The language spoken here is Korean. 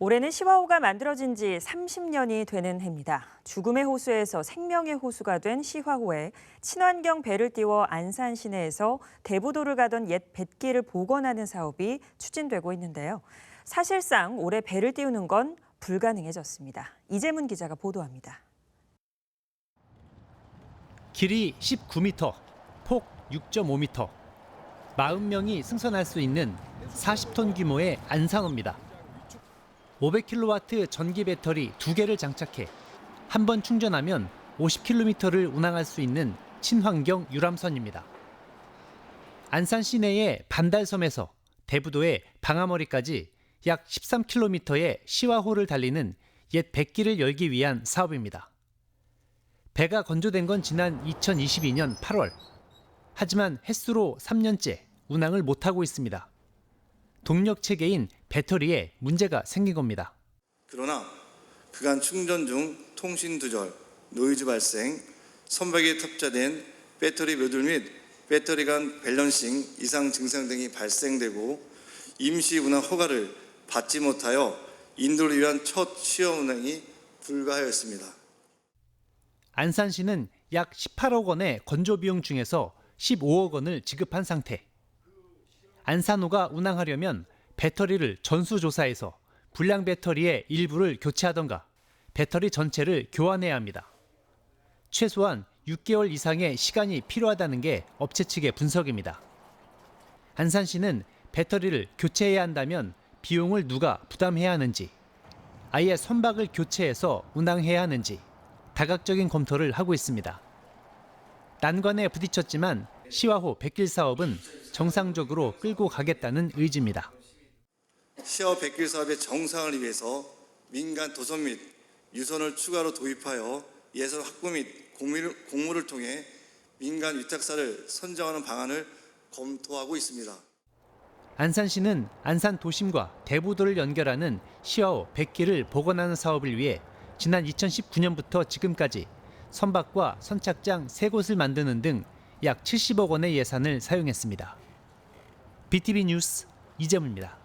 올해는 시화호가 만들어진 지 30년이 되는 해입니다. 죽음의 호수에서 생명의 호수가 된 시화호에 친환경 배를 띄워 안산 시내에서 대부도를 가던 옛 뱃길을 복원하는 사업이 추진되고 있는데요. 사실상 올해 배를 띄우는 건 불가능해졌습니다. 이재문 기자가 보도합니다. 길이 19m, 폭 6.5m. 40명이 승선할 수 있는 40톤 규모의 안산호입니다. 500kW 전기 배터리 두 개를 장착해 한 번 충전하면 50km를 운항할 수 있는 친환경 유람선입니다. 안산 시내의 반달섬에서 대부도의 방아머리까지 약 13km의 시화호를 달리는 옛 백길을 열기 위한 사업입니다. 배가 건조된 건 지난 2022년 8월. 하지만 햇수로 3년째 운항을 못하고 있습니다. 동력 체계인 배터리에 문제가 생긴 겁니다. 그러나 그간 충전 중 통신 두절, 노이즈 발생, 선박에 탑재된 배터리 묘들 및 배터리 간 밸런싱 이상 증상 등이 발생되고 임시 운항 허가를 받지 못하여 인도를 위한 첫 시험 운항이 불가하였습니다. 안산시는 약 18억 원의 건조 비용 중에서 15억 원을 지급한 상태. 안산호가 운항하려면 배터리를 전수조사해서 불량 배터리의 일부를 교체하던가 배터리 전체를 교환해야 합니다. 최소한 6개월 이상의 시간이 필요하다는 게 업체 측의 분석입니다. 안산시는 배터리를 교체해야 한다면 비용을 누가 부담해야 하는지, 아예 선박을 교체해서 운항해야 하는지 다각적인 검토를 하고 있습니다. 난관에 부딪혔지만 시화호 백길 사업은 정상적으로 끌고 가겠다는 의지입니다. 시어 백길 사업의 정상을 위해서 민간 도선 및 유선을 추가로 도입하여 예산 확보 및 공무를, 공모를 통해 민간 위탁사를 선정하는 방안을 검토하고 있습니다. 안산시는 안산 도심과 대부도를 연결하는 시화호 백길을 복원하는 사업을 위해 지난 2019년부터 지금까지 선박과 선착장 세 곳을 만드는 등 약 70억 원의 예산을 사용했습니다. BTV 뉴스 이재문입니다.